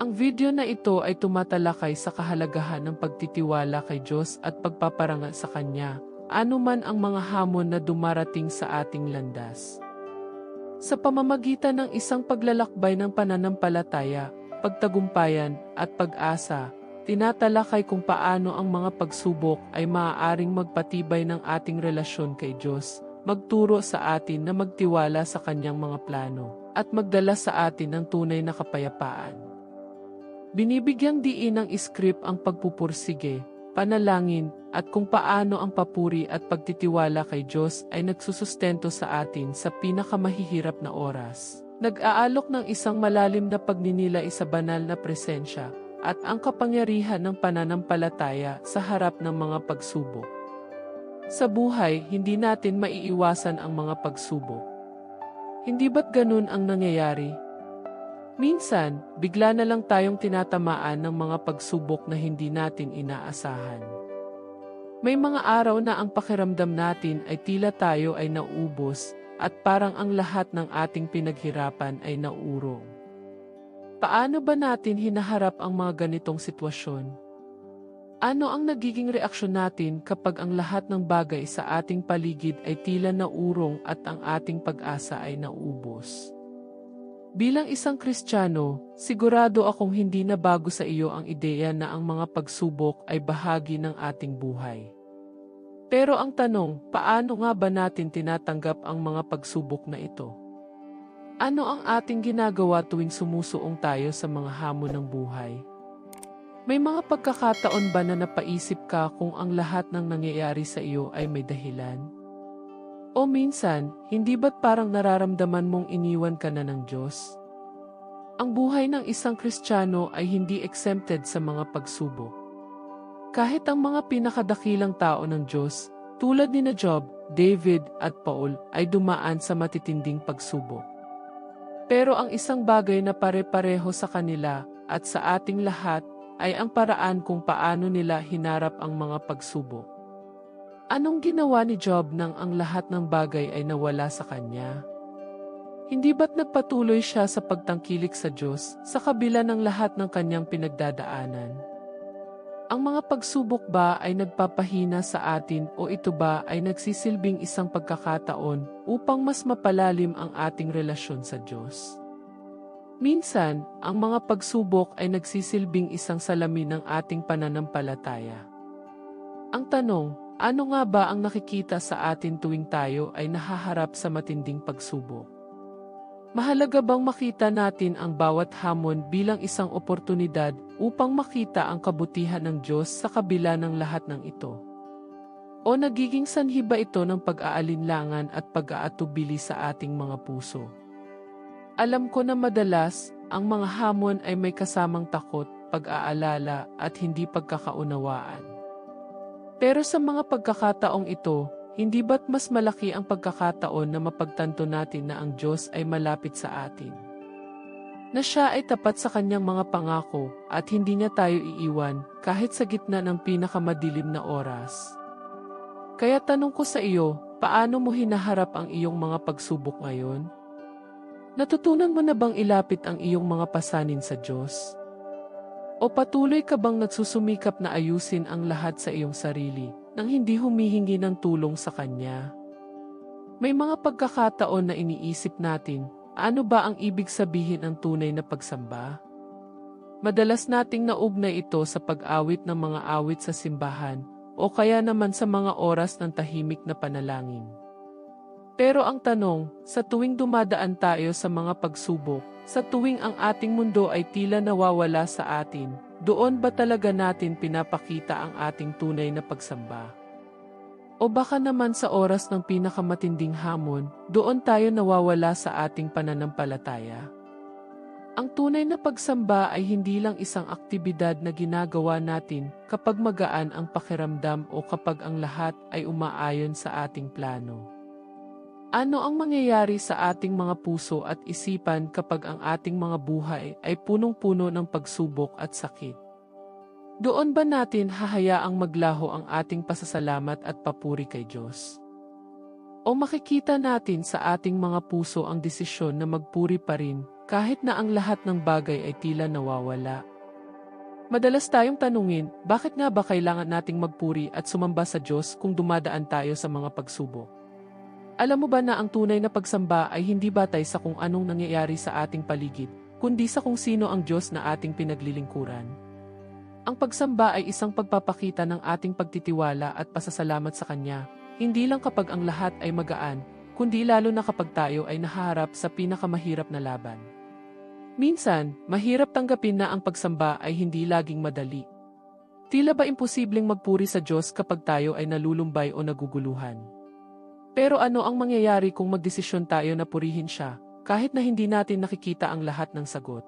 Ang video na ito ay tumatalakay sa kahalagahan ng pagtitiwala kay Diyos at pagpaparangal sa Kanya, anuman ang mga hamon na dumarating sa ating landas. Sa pamamagitan ng isang paglalakbay ng pananampalataya, pagtagumpayan, at pag-asa, tinatalakay kung paano ang mga pagsubok ay maaaring magpatibay ng ating relasyon kay Diyos, magturo sa atin na magtiwala sa Kanyang mga plano, at magdala sa atin ng tunay na kapayapaan. Binibigyang diin ng script ang pagpupursige, panalangin, at kung paano ang papuri at pagtitiwala kay Diyos ay nagsusustento sa atin sa pinakamahihirap na oras. Nag-aalok ng isang malalim na pagninilay sa banal na presensya at ang kapangyarihan ng pananampalataya sa harap ng mga pagsubok. Sa buhay, hindi natin maiiwasan ang mga pagsubok. Hindi ba't ganun ang nangyayari? Minsan, bigla na lang tayong tinatamaan ng mga pagsubok na hindi natin inaasahan. May mga araw na ang pakiramdam natin ay tila tayo ay naubos at parang ang lahat ng ating pinaghirapan ay naurong. Paano ba natin hinaharap ang mga ganitong sitwasyon? Ano ang nagiging reaksyon natin kapag ang lahat ng bagay sa ating paligid ay tila naurong at ang ating pag-asa ay naubos? Bilang isang Kristiyano, sigurado akong hindi na bago sa iyo ang ideya na ang mga pagsubok ay bahagi ng ating buhay. Pero ang tanong, paano nga ba natin tinatanggap ang mga pagsubok na ito? Ano ang ating ginagawa tuwing sumusuong tayo sa mga hamon ng buhay? May mga pagkakataon ba na napaisip ka kung ang lahat ng nangyayari sa iyo ay may dahilan? O minsan, hindi ba't parang nararamdaman mong iniwan ka na ng Diyos? Ang buhay ng isang Kristiyano ay hindi exempted sa mga pagsubok. Kahit ang mga pinakadakilang tao ng Diyos, tulad ni na Job, David at Paul, ay dumaan sa matitinding pagsubok. Pero ang isang bagay na pare-pareho sa kanila at sa ating lahat ay ang paraan kung paano nila hinarap ang mga pagsubok. Anong ginawa ni Job nang ang lahat ng bagay ay nawala sa kanya? Hindi ba't nagpatuloy siya sa pagtangkilik sa Diyos sa kabila ng lahat ng kanyang pinagdadaanan? Ang mga pagsubok ba ay nagpapahina sa atin o ito ba ay nagsisilbing isang pagkakataon upang mas mapalalim ang ating relasyon sa Diyos? Minsan, ang mga pagsubok ay nagsisilbing isang salamin ng ating pananampalataya. Ang tanong, ano nga ba ang nakikita sa atin tuwing tayo ay nahaharap sa matinding pagsubok? Mahalaga bang makita natin ang bawat hamon bilang isang oportunidad upang makita ang kabutihan ng Diyos sa kabila ng lahat ng ito? O nagiging sanhi ba ito ng pag-aalinlangan at pag-aatubili sa ating mga puso? Alam ko na madalas, ang mga hamon ay may kasamang takot, pag-aalala at hindi pagkakaunawaan. Pero sa mga pagkakataong ito, hindi ba't mas malaki ang pagkakataon na mapagtanto natin na ang Diyos ay malapit sa atin? Na siya ay tapat sa kanyang mga pangako at hindi niya tayo iiwan kahit sa gitna ng pinakamadilim na oras. Kaya tanong ko sa iyo, paano mo hinaharap ang iyong mga pagsubok ngayon? Natutunan mo na bang ilapit ang iyong mga pasanin sa Diyos? O patuloy ka bang nagsusumikap na ayusin ang lahat sa iyong sarili nang hindi humihingi ng tulong sa Kanya? May mga pagkakataon na iniisip natin, ano ba ang ibig sabihin ng tunay na pagsamba? Madalas nating naugnay ito sa pag-awit ng mga awit sa simbahan o kaya naman sa mga oras ng tahimik na panalangin. Pero ang tanong, sa tuwing dumadaan tayo sa mga pagsubok, sa tuwing ang ating mundo ay tila nawawala sa atin, doon ba talaga natin pinapakita ang ating tunay na pagsamba? O baka naman sa oras ng pinakamatinding hamon, doon tayo nawawala sa ating pananampalataya? Ang tunay na pagsamba ay hindi lang isang aktibidad na ginagawa natin kapag magaan ang pakiramdam o kapag ang lahat ay umaayon sa ating plano. Ano ang mangyayari sa ating mga puso at isipan kapag ang ating mga buhay ay punong-puno ng pagsubok at sakit? Doon ba natin hahayaang maglaho ang ating pasasalamat at papuri kay Diyos? O makikita natin sa ating mga puso ang desisyon na magpuri pa rin kahit na ang lahat ng bagay ay tila nawawala. Madalas tayong tanungin, bakit nga ba kailangan nating magpuri at sumamba sa Diyos kung dumadaan tayo sa mga pagsubok? Alam mo ba na ang tunay na pagsamba ay hindi batay sa kung anong nangyayari sa ating paligid, kundi sa kung sino ang Diyos na ating pinaglilingkuran? Ang pagsamba ay isang pagpapakita ng ating pagtitiwala at pasasalamat sa Kanya, hindi lang kapag ang lahat ay magaan, kundi lalo na kapag tayo ay nahaharap sa pinakamahirap na laban. Minsan, mahirap tanggapin na ang pagsamba ay hindi laging madali. Tila ba imposibleng magpuri sa Diyos kapag tayo ay nalulumbay o naguguluhan? Pero ano ang mangyayari kung magdesisyon tayo na purihin siya, kahit na hindi natin nakikita ang lahat ng sagot?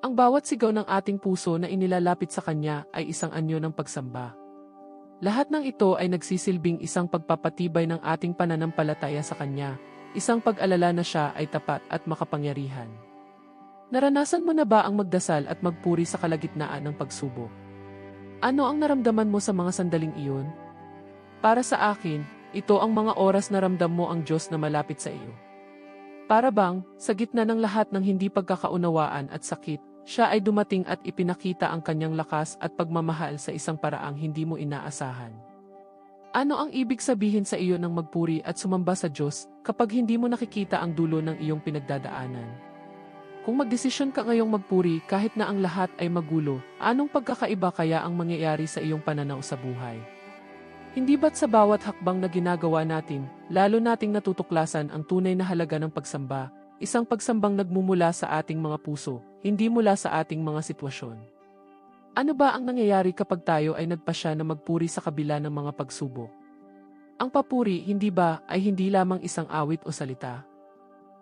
Ang bawat sigaw ng ating puso na inilalapit sa Kanya ay isang anyo ng pagsamba. Lahat ng ito ay nagsisilbing isang pagpapatibay ng ating pananampalataya sa Kanya, isang pag-alala na siya ay tapat at makapangyarihan. Naranasan mo na ba ang magdasal at magpuri sa kalagitnaan ng pagsubok? Ano ang naramdaman mo sa mga sandaling iyon? Para sa akin, ito ang mga oras na ramdam mo ang Diyos na malapit sa iyo. Para bang, sa gitna ng lahat ng hindi pagkakaunawaan at sakit, siya ay dumating at ipinakita ang kanyang lakas at pagmamahal sa isang paraang hindi mo inaasahan. Ano ang ibig sabihin sa iyo ng magpuri at sumamba sa Diyos kapag hindi mo nakikita ang dulo ng iyong pinagdadaanan? Kung magdesisyon ka ngayong magpuri kahit na ang lahat ay magulo, anong pagkakaiba kaya ang mangyayari sa iyong pananaw sa buhay? Hindi ba't sa bawat hakbang na ginagawa natin, lalo nating natutuklasan ang tunay na halaga ng pagsamba, isang pagsambang nagmumula sa ating mga puso, hindi mula sa ating mga sitwasyon. Ano ba ang nangyayari kapag tayo ay nagpasya na magpuri sa kabila ng mga pagsubok? Ang papuri, hindi ba, ay hindi lamang isang awit o salita?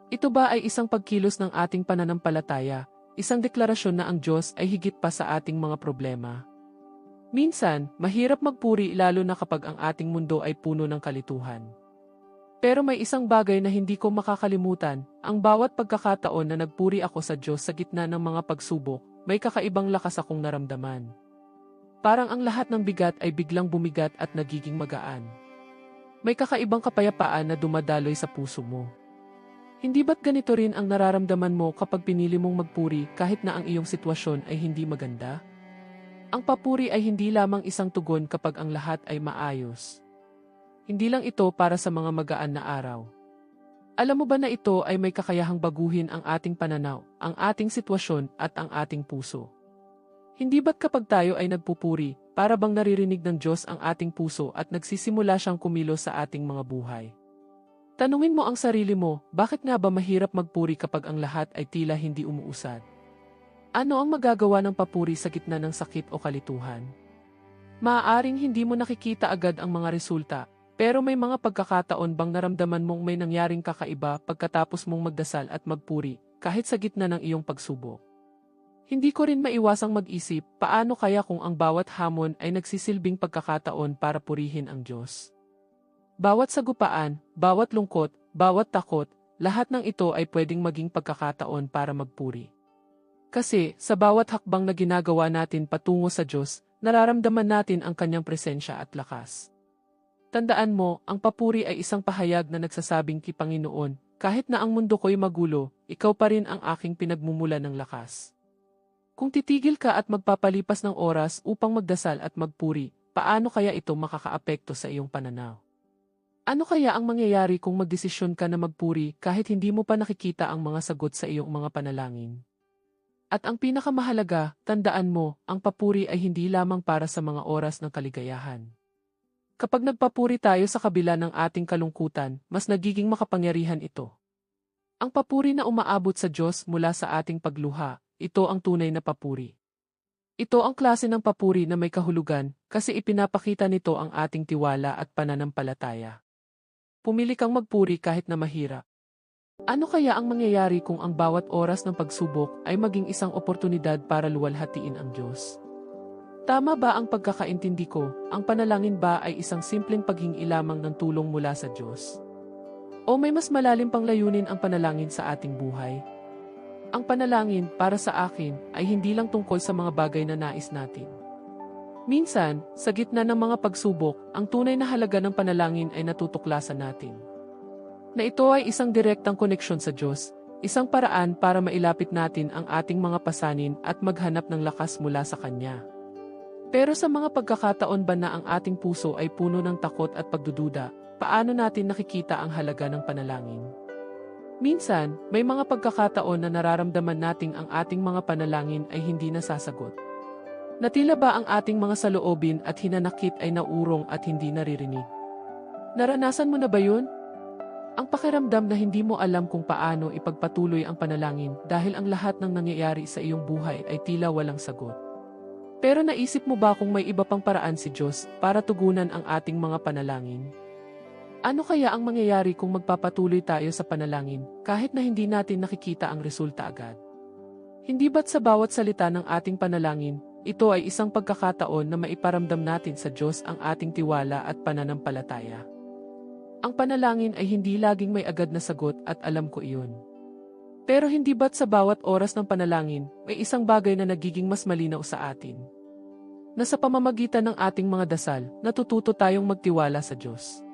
Ito ba ay isang pagkilos ng ating pananampalataya, isang deklarasyon na ang Diyos ay higit pa sa ating mga problema? Minsan, mahirap magpuri lalo na kapag ang ating mundo ay puno ng kalituhan. Pero may isang bagay na hindi ko makakalimutan, ang bawat pagkakataon na nagpuri ako sa Diyos sa gitna ng mga pagsubok, may kakaibang lakas akong naramdaman. Parang ang lahat ng bigat ay biglang bumigat at nagiging magaan. May kakaibang kapayapaan na dumadaloy sa puso mo. Hindi ba't ganito rin ang nararamdaman mo kapag pinili mong magpuri kahit na ang iyong sitwasyon ay hindi maganda? Ang papuri ay hindi lamang isang tugon kapag ang lahat ay maayos. Hindi lang ito para sa mga magaan na araw. Alam mo ba na ito ay may kakayahang baguhin ang ating pananaw, ang ating sitwasyon at ang ating puso? Hindi ba't kapag tayo ay nagpupuri, para bang naririnig ng Diyos ang ating puso at nagsisimula siyang kumilos sa ating mga buhay? Tanungin mo ang sarili mo, bakit nga ba mahirap magpuri kapag ang lahat ay tila hindi umuusad? Ano ang magagawa ng papuri sa gitna ng sakit o kalituhan? Maaaring hindi mo nakikita agad ang mga resulta, pero may mga pagkakataon bang naramdaman mong may nangyaring kakaiba pagkatapos mong magdasal at magpuri, kahit sa gitna ng iyong pagsubok. Hindi ko rin maiwasang mag-isip, paano kaya kung ang bawat hamon ay nagsisilbing pagkakataon para purihin ang Diyos? Bawat sagupaan, bawat lungkot, bawat takot, lahat ng ito ay pwedeng maging pagkakataon para magpuri. Kasi, sa bawat hakbang na ginagawa natin patungo sa Diyos, nararamdaman natin ang kanyang presensya at lakas. Tandaan mo, ang papuri ay isang pahayag na nagsasabing ki Panginoon, kahit na ang mundo ko'y magulo, ikaw pa rin ang aking pinagmumula ng lakas. Kung titigil ka at magpapalipas ng oras upang magdasal at magpuri, paano kaya ito makakaapekto sa iyong pananaw? Ano kaya ang mangyayari kung magdesisyon ka na magpuri kahit hindi mo pa nakikita ang mga sagot sa iyong mga panalangin? At ang pinakamahalaga, tandaan mo, ang papuri ay hindi lamang para sa mga oras ng kaligayahan. Kapag nagpapuri tayo sa kabila ng ating kalungkutan, mas nagiging makapangyarihan ito. Ang papuri na umaabot sa Diyos mula sa ating pagluha, ito ang tunay na papuri. Ito ang klase ng papuri na may kahulugan kasi ipinapakita nito ang ating tiwala at pananampalataya. Pumili kang magpuri kahit na mahirap. Ano kaya ang mangyayari kung ang bawat oras ng pagsubok ay maging isang oportunidad para luwalhatiin ang Diyos? Tama ba ang pagkakaintindi ko, ang panalangin ba ay isang simpleng paghingi lamang ng tulong mula sa Diyos? O may mas malalim pang layunin ang panalangin sa ating buhay? Ang panalangin, para sa akin, ay hindi lang tungkol sa mga bagay na nais natin. Minsan, sa gitna ng mga pagsubok, ang tunay na halaga ng panalangin ay natutuklasan natin na ito ay isang direktang koneksyon sa Diyos, isang paraan para mailapit natin ang ating mga pasanin at maghanap ng lakas mula sa Kanya. Pero sa mga pagkakataon ba na ang ating puso ay puno ng takot at pagdududa, paano natin nakikita ang halaga ng panalangin? Minsan, may mga pagkakataon na nararamdaman nating ang ating mga panalangin ay hindi nasasagot. Natila ba ang ating mga saloobin at hinanakit ay naurong at hindi naririnig? Naranasan mo na ba yun? Ang pakiramdam na hindi mo alam kung paano ipagpatuloy ang panalangin dahil ang lahat ng nangyayari sa iyong buhay ay tila walang sagot. Pero naisip mo ba kung may iba pang paraan si Diyos para tugunan ang ating mga panalangin? Ano kaya ang mangyayari kung magpapatuloy tayo sa panalangin kahit na hindi natin nakikita ang resulta agad? Hindi ba't sa bawat salita ng ating panalangin, ito ay isang pagkakataon na maiparamdam natin sa Diyos ang ating tiwala at pananampalataya? Ang panalangin ay hindi laging may agad na sagot at alam ko iyon. Pero hindi ba't sa bawat oras ng panalangin, may isang bagay na nagiging mas malinaw sa atin? Na sa pamamagitan ng ating mga dasal, natututo tayong magtiwala sa Diyos.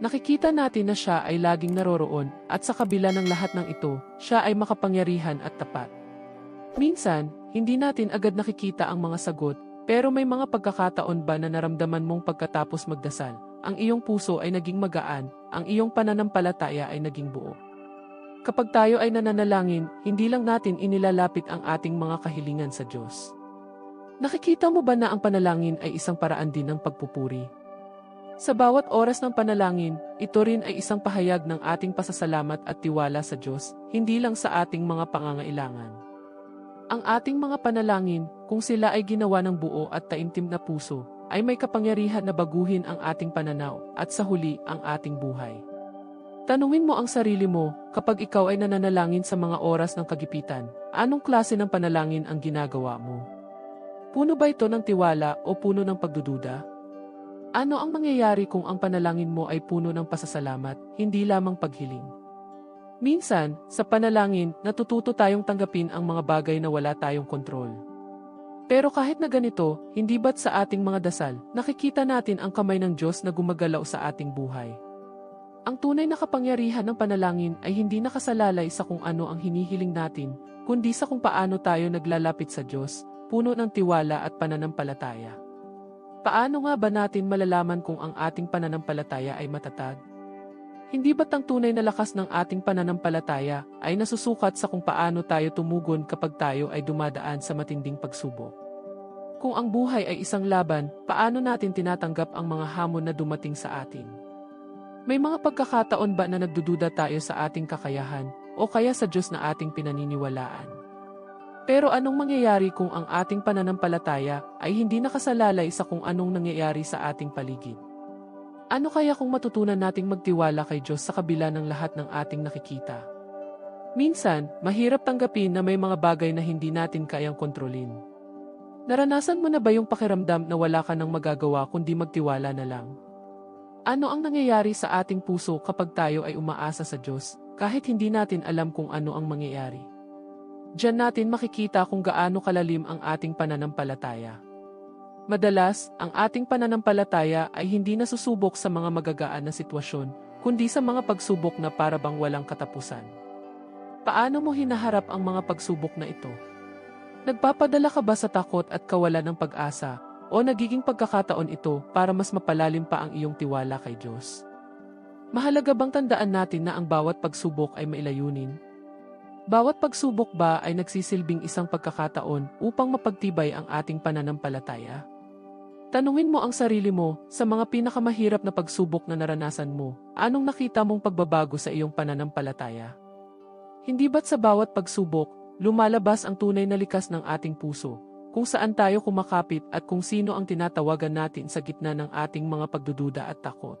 Nakikita natin na siya ay laging naroroon at sa kabila ng lahat ng ito, siya ay makapangyarihan at tapat. Minsan, hindi natin agad nakikita ang mga sagot, pero may mga pagkakataon ba na naramdaman mong pagkatapos magdasal, ang iyong puso ay naging magaan, ang iyong pananampalataya ay naging buo. Kapag tayo ay nananalangin, hindi lang natin inilalapit ang ating mga kahilingan sa Diyos. Nakikita mo ba na ang panalangin ay isang paraan din ng pagpupuri? Sa bawat oras ng panalangin, ito rin ay isang pahayag ng ating pasasalamat at tiwala sa Diyos, hindi lang sa ating mga pangangailangan. Ang ating mga panalangin, kung sila ay ginawa ng buo at taimtim na puso, ay may kapangyarihan na baguhin ang ating pananaw at sa huli ang ating buhay. Tanungin mo ang sarili mo, kapag ikaw ay nananalangin sa mga oras ng kagipitan, anong klase ng panalangin ang ginagawa mo? Puno ba ito ng tiwala o puno ng pagdududa? Ano ang mangyayari kung ang panalangin mo ay puno ng pasasalamat, hindi lamang paghiling? Minsan, sa panalangin, natututo tayong tanggapin ang mga bagay na wala tayong kontrol. Pero kahit na ganito, hindi ba't sa ating mga dasal, nakikita natin ang kamay ng Diyos na gumagalaw sa ating buhay? Ang tunay na kapangyarihan ng panalangin ay hindi nakasalalay sa kung ano ang hinihiling natin, kundi sa kung paano tayo naglalapit sa Diyos, puno ng tiwala at pananampalataya. Paano nga ba natin malalaman kung ang ating pananampalataya ay matatag? Hindi ba't ang tunay na lakas ng ating pananampalataya ay nasusukat sa kung paano tayo tumugon kapag tayo ay dumadaan sa matinding pagsubok? Kung ang buhay ay isang laban, paano natin tinatanggap ang mga hamon na dumating sa atin? May mga pagkakataon ba na nagdududa tayo sa ating kakayahan o kaya sa Diyos na ating pinaniniwalaan? Pero anong mangyayari kung ang ating pananampalataya ay hindi nakasalalay sa kung anong nangyayari sa ating paligid? Ano kaya kung matutunan nating magtiwala kay Diyos sa kabila ng lahat ng ating nakikita? Minsan, mahirap tanggapin na may mga bagay na hindi natin kayang kontrolin. Naranasan mo na ba yung pakiramdam na wala ka nang magagawa kundi magtiwala na lang? Ano ang nangyayari sa ating puso kapag tayo ay umaasa sa Diyos, kahit hindi natin alam kung ano ang mangyayari? Diyan natin makikita kung gaano kalalim ang ating pananampalataya. Madalas, ang ating pananampalataya ay hindi nasusubok sa mga magagaan na sitwasyon, kundi sa mga pagsubok na parabang walang katapusan. Paano mo hinaharap ang mga pagsubok na ito? Nagpapadala ka ba sa takot at kawalan ng pag-asa o nagiging pagkakataon ito para mas mapalalim pa ang iyong tiwala kay Diyos? Mahalaga bang tandaan natin na ang bawat pagsubok ay mailayunin? Bawat pagsubok ba ay nagsisilbing isang pagkakataon upang mapagtibay ang ating pananampalataya? Tanungin mo ang sarili mo, sa mga pinakamahirap na pagsubok na naranasan mo, anong nakita mong pagbabago sa iyong pananampalataya? Hindi ba't sa bawat pagsubok, lumalabas ang tunay na likas ng ating puso, kung saan tayo kumakapit at kung sino ang tinatawagan natin sa gitna ng ating mga pagdududa at takot.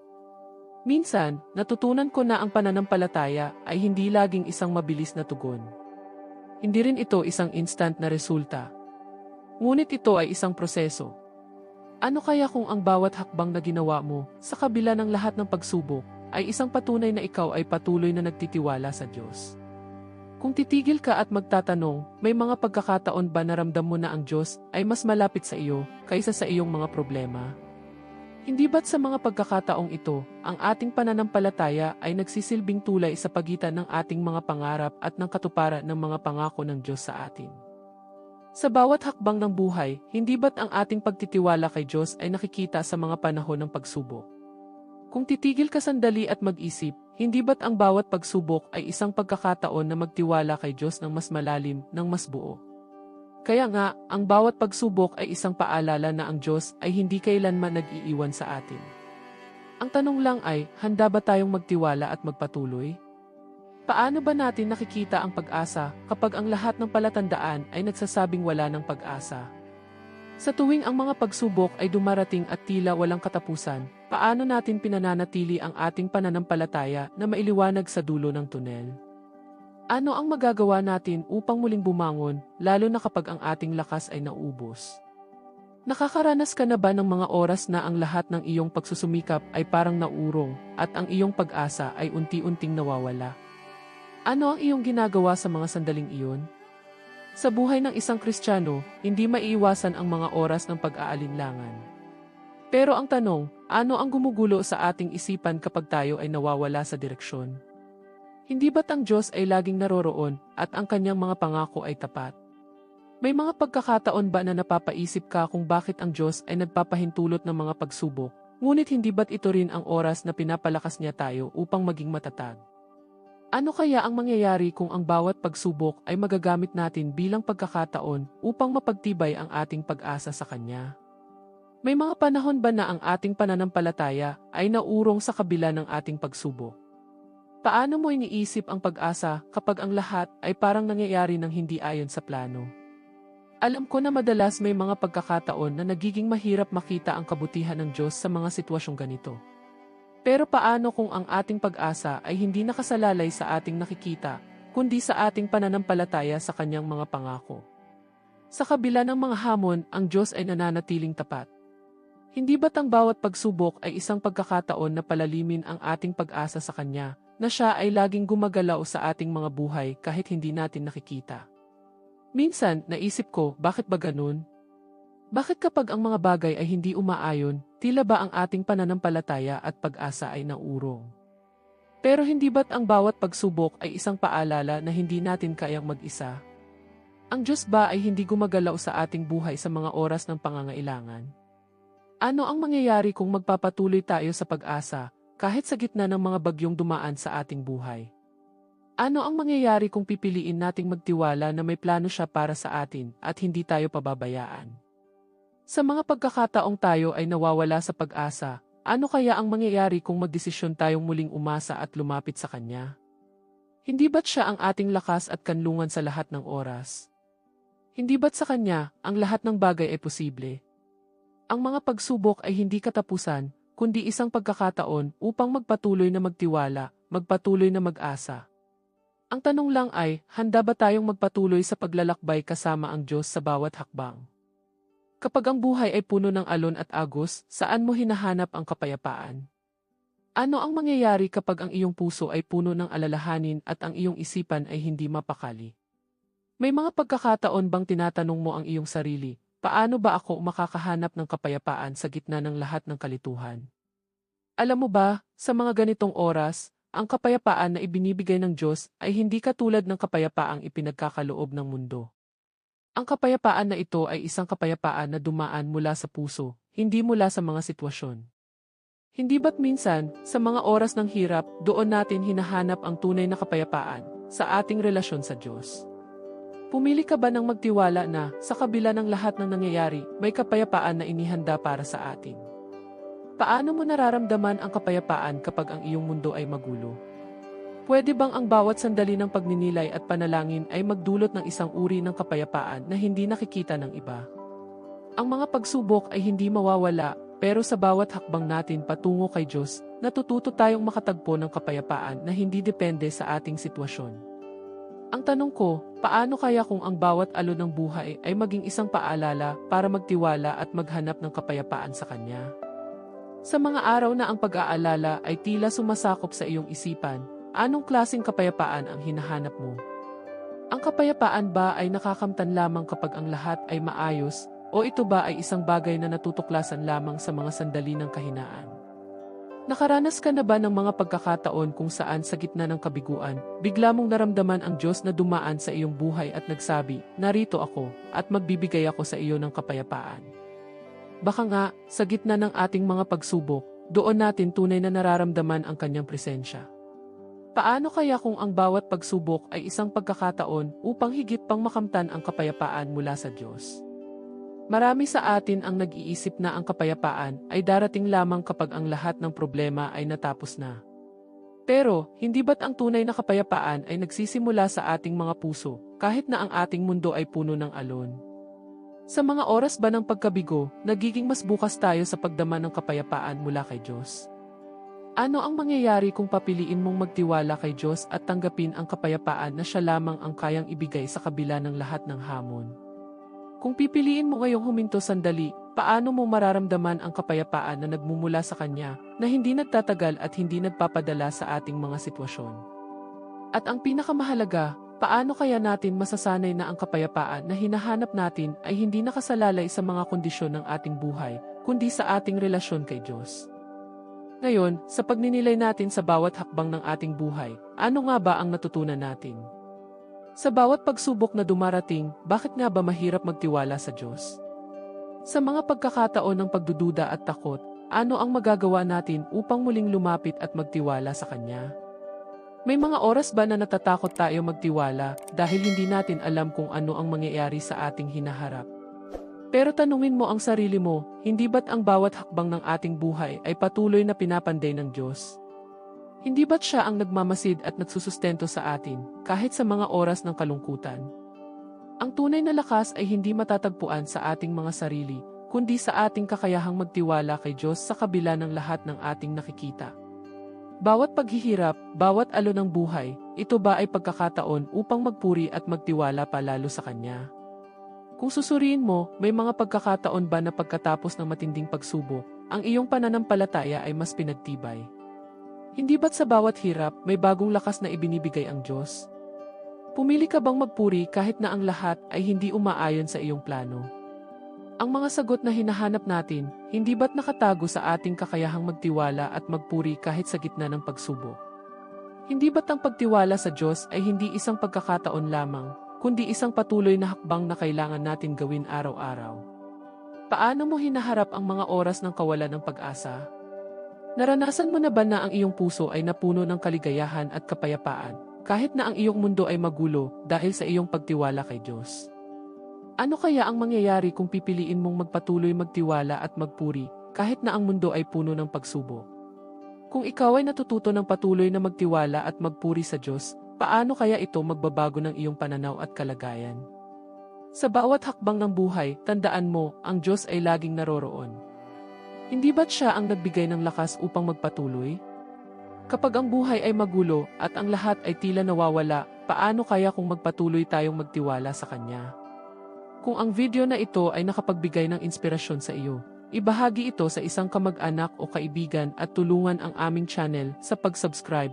Minsan, natutunan ko na ang pananampalataya ay hindi laging isang mabilis na tugon. Hindi rin ito isang instant na resulta. Ngunit ito ay isang proseso. Ano kaya kung ang bawat hakbang na ginawa mo, sa kabila ng lahat ng pagsubok, ay isang patunay na ikaw ay patuloy na nagtitiwala sa Diyos? Kung titigil ka at magtatanong, may mga pagkakataon ba naramdam mo na ang Diyos ay mas malapit sa iyo kaysa sa iyong mga problema? Hindi ba't sa mga pagkakataong ito, ang ating pananampalataya ay nagsisilbing tulay sa pagitan ng ating mga pangarap at ng katuparan ng mga pangako ng Diyos sa atin? Sa bawat hakbang ng buhay, hindi ba't ang ating pagtitiwala kay Diyos ay nakikita sa mga panahon ng pagsubok? Kung titigil ka sandali at mag-isip, hindi ba't ang bawat pagsubok ay isang pagkakataon na magtiwala kay Diyos ng mas malalim, ng mas buo? Kaya nga, ang bawat pagsubok ay isang paalala na ang Diyos ay hindi kailanman nag-iiwan sa atin. Ang tanong lang ay, handa ba tayong magtiwala at magpatuloy? Paano ba natin nakikita ang pag-asa kapag ang lahat ng palatandaan ay nagsasabing wala ng pag-asa? Sa tuwing ang mga pagsubok ay dumarating at tila walang katapusan, paano natin pinananatili ang ating pananampalataya na mailiwanag sa dulo ng tunel? Ano ang magagawa natin upang muling bumangon, lalo na kapag ang ating lakas ay naubos? Nakakaranas ka na ba ng mga oras na ang lahat ng iyong pagsusumikap ay parang naurong at ang iyong pag-asa ay unti-unting nawawala? Ano ang iyong ginagawa sa mga sandaling iyon? Sa buhay ng isang Kristiyano, hindi maiiwasan ang mga oras ng pag-aalinlangan. Pero ang tanong, ano ang gumugulo sa ating isipan kapag tayo ay nawawala sa direksyon? Hindi ba't ang Diyos ay laging naroroon at ang kanyang mga pangako ay tapat? May mga pagkakataon ba na napapaisip ka kung bakit ang Diyos ay nagpapahintulot ng mga pagsubok, ngunit hindi ba't ito rin ang oras na pinapalakas niya tayo upang maging matatag? Ano kaya ang mangyayari kung ang bawat pagsubok ay magagamit natin bilang pagkakataon upang mapagtibay ang ating pag-asa sa Kanya? May mga panahon ba na ang ating pananampalataya ay naurong sa kabila ng ating pagsubok? Paano mo iniisip ang pag-asa kapag ang lahat ay parang nangyayari ng hindi ayon sa plano? Alam ko na madalas may mga pagkakataon na nagiging mahirap makita ang kabutihan ng Diyos sa mga sitwasyong ganito. Pero paano kung ang ating pag-asa ay hindi nakasalalay sa ating nakikita, kundi sa ating pananampalataya sa kanyang mga pangako? Sa kabila ng mga hamon, ang Diyos ay nananatiling tapat. Hindi ba't ang bawat pagsubok ay isang pagkakataon na palalimin ang ating pag-asa sa Kanya, na siya ay laging gumagalaw sa ating mga buhay kahit hindi natin nakikita? Minsan, naisip ko, bakit ba ganun? Bakit kapag ang mga bagay ay hindi umaayon, tila ba ang ating pananampalataya at pag-asa ay naurong? Pero hindi ba't ang bawat pagsubok ay isang paalala na hindi natin kayang mag-isa? Ang Diyos ba ay hindi gumagalaw sa ating buhay sa mga oras ng pangangailangan? Ano ang mangyayari kung magpapatuloy tayo sa pag-asa, kahit sa gitna ng mga bagyong dumaan sa ating buhay? Ano ang mangyayari kung pipiliin nating magtiwala na may plano siya para sa atin at hindi tayo pababayaan? Sa mga pagkakataong tayo ay nawawala sa pag-asa, ano kaya ang mangyayari kung magdesisyon tayong muling umasa at lumapit sa Kanya? Hindi ba't siya ang ating lakas at kanlungan sa lahat ng oras? Hindi ba't sa Kanya ang lahat ng bagay ay posible? Ang mga pagsubok ay hindi katapusan, kundi isang pagkakataon upang magpatuloy na magtiwala, magpatuloy na mag-asa. Ang tanong lang ay, handa ba tayong magpatuloy sa paglalakbay kasama ang Diyos sa bawat hakbang? Kapag ang buhay ay puno ng alon at agos, saan mo hinahanap ang kapayapaan? Ano ang mangyayari kapag ang iyong puso ay puno ng alalahanin at ang iyong isipan ay hindi mapakali? May mga pagkakataon bang tinatanong mo ang iyong sarili, paano ba ako makakahanap ng kapayapaan sa gitna ng lahat ng kalituhan? Alam mo ba, sa mga ganitong oras, ang kapayapaan na ibinibigay ng Diyos ay hindi katulad ng kapayapaang ipinagkakaloob ng mundo. Ang kapayapaan na ito ay isang kapayapaan na dumaan mula sa puso, hindi mula sa mga sitwasyon. Hindi ba't minsan, sa mga oras ng hirap, doon natin hinahanap ang tunay na kapayapaan sa ating relasyon sa Diyos? Pumili ka ba ng magtiwala na, sa kabila ng lahat ng nangyayari, may kapayapaan na inihanda para sa atin? Paano mo nararamdaman ang kapayapaan kapag ang iyong mundo ay magulo? Pwede bang ang bawat sandali ng pagninilay at panalangin ay magdulot ng isang uri ng kapayapaan na hindi nakikita ng iba? Ang mga pagsubok ay hindi mawawala, pero sa bawat hakbang natin patungo kay Diyos, natututo tayong makatagpo ng kapayapaan na hindi depende sa ating sitwasyon. Ang tanong ko, paano kaya kung ang bawat alon ng buhay ay maging isang paalala para magtiwala at maghanap ng kapayapaan sa Kanya? Sa mga araw na ang pag-aalala ay tila sumasakop sa iyong isipan, anong klaseng kapayapaan ang hinahanap mo? Ang kapayapaan ba ay nakakamtan lamang kapag ang lahat ay maayos, O ito ba ay isang bagay na natutuklasan lamang sa mga sandali ng kahinaan? Nakaranas ka na ba ng mga pagkakataon kung saan sa gitna ng kabiguan, bigla mong naramdaman ang Diyos na dumaan sa iyong buhay at nagsabi, narito ako, at magbibigay ako sa iyo ng kapayapaan. Baka nga, sa gitna ng ating mga pagsubok, doon natin tunay na nararamdaman ang kanyang presensya. Paano kaya kung ang bawat pagsubok ay isang pagkakataon upang higit pang makamtan ang kapayapaan mula sa Diyos? Marami sa atin ang nag-iisip na ang kapayapaan ay darating lamang kapag ang lahat ng problema ay natapos na. Pero, hindi ba't ang tunay na kapayapaan ay nagsisimula sa ating mga puso, kahit na ang ating mundo ay puno ng alon? Sa mga oras ba ng pagkabigo, nagiging mas bukas tayo sa pagdama ng kapayapaan mula kay Diyos? Ano ang mangyayari kung papiliin mong magtiwala kay Diyos at tanggapin ang kapayapaan na siya lamang ang kayang ibigay sa kabila ng lahat ng hamon? Kung pipiliin mo ngayong huminto sandali, paano mo mararamdaman ang kapayapaan na nagmumula sa Kanya na hindi nagtatagal at hindi nagpapadala sa ating mga sitwasyon? At ang pinakamahalaga, paano kaya natin masasanay na ang kapayapaan na hinahanap natin ay hindi nakasalalay sa mga kondisyon ng ating buhay, kundi sa ating relasyon kay Diyos? Ngayon, sa pagninilay natin sa bawat hakbang ng ating buhay, ano nga ba ang natutunan natin? Sa bawat pagsubok na dumarating, bakit nga ba mahirap magtiwala sa Diyos? Sa mga pagkakataon ng pagdududa at takot, ano ang magagawa natin upang muling lumapit at magtiwala sa Kanya? May mga oras ba na natatakot tayo magtiwala dahil hindi natin alam kung ano ang mangyayari sa ating hinaharap? Pero tanungin mo ang sarili mo, hindi ba't ang bawat hakbang ng ating buhay ay patuloy na pinapanday ng Diyos? Hindi ba't siya ang nagmamasid at nagsusustento sa atin, kahit sa mga oras ng kalungkutan? Ang tunay na lakas ay hindi matatagpuan sa ating mga sarili, kundi sa ating kakayahang magtiwala kay Diyos sa kabila ng lahat ng ating nakikita. Bawat paghihirap, bawat alo ng buhay, ito ba ay pagkakataon upang magpuri at magtiwala palalo sa Kanya? Kung susuriin mo, may mga pagkakataon ba na pagkatapos ng matinding pagsubok, ang iyong pananampalataya ay mas pinagtibay? Hindi ba't sa bawat hirap, may bagong lakas na ibinibigay ang Diyos? Pumili ka bang magpuri kahit na ang lahat ay hindi umaayon sa iyong plano? Ang mga sagot na hinahanap natin, hindi ba't nakatago sa ating kakayahang magtiwala at magpuri kahit sa gitna ng pagsubok? Hindi ba't ang pagtiwala sa Diyos ay hindi isang pagkakataon lamang, kundi isang patuloy na hakbang na kailangan natin gawin araw-araw? Paano mo hinaharap ang mga oras ng kawalan ng pag-asa? Naranasan mo na ba na ang iyong puso ay napuno ng kaligayahan at kapayapaan, kahit na ang iyong mundo ay magulo dahil sa iyong pagtiwala kay Diyos? Ano kaya ang mangyayari kung pipiliin mong magpatuloy magtiwala at magpuri, kahit na ang mundo ay puno ng pagsubok? Kung ikaw ay natututo ng patuloy na magtiwala at magpuri sa Diyos, paano kaya ito magbabago ng iyong pananaw at kalagayan? Sa bawat hakbang ng buhay, tandaan mo, ang Diyos ay laging naroroon. Hindi ba't siya ang nagbigay ng lakas upang magpatuloy? Kapag ang buhay ay magulo at ang lahat ay tila nawawala, paano kaya kung magpatuloy tayong magtiwala sa Kanya? Kung ang video na ito ay nakapagbigay ng inspirasyon sa iyo, ibahagi ito sa isang kamag-anak o kaibigan at tulungan ang aming channel sa pag-subscribe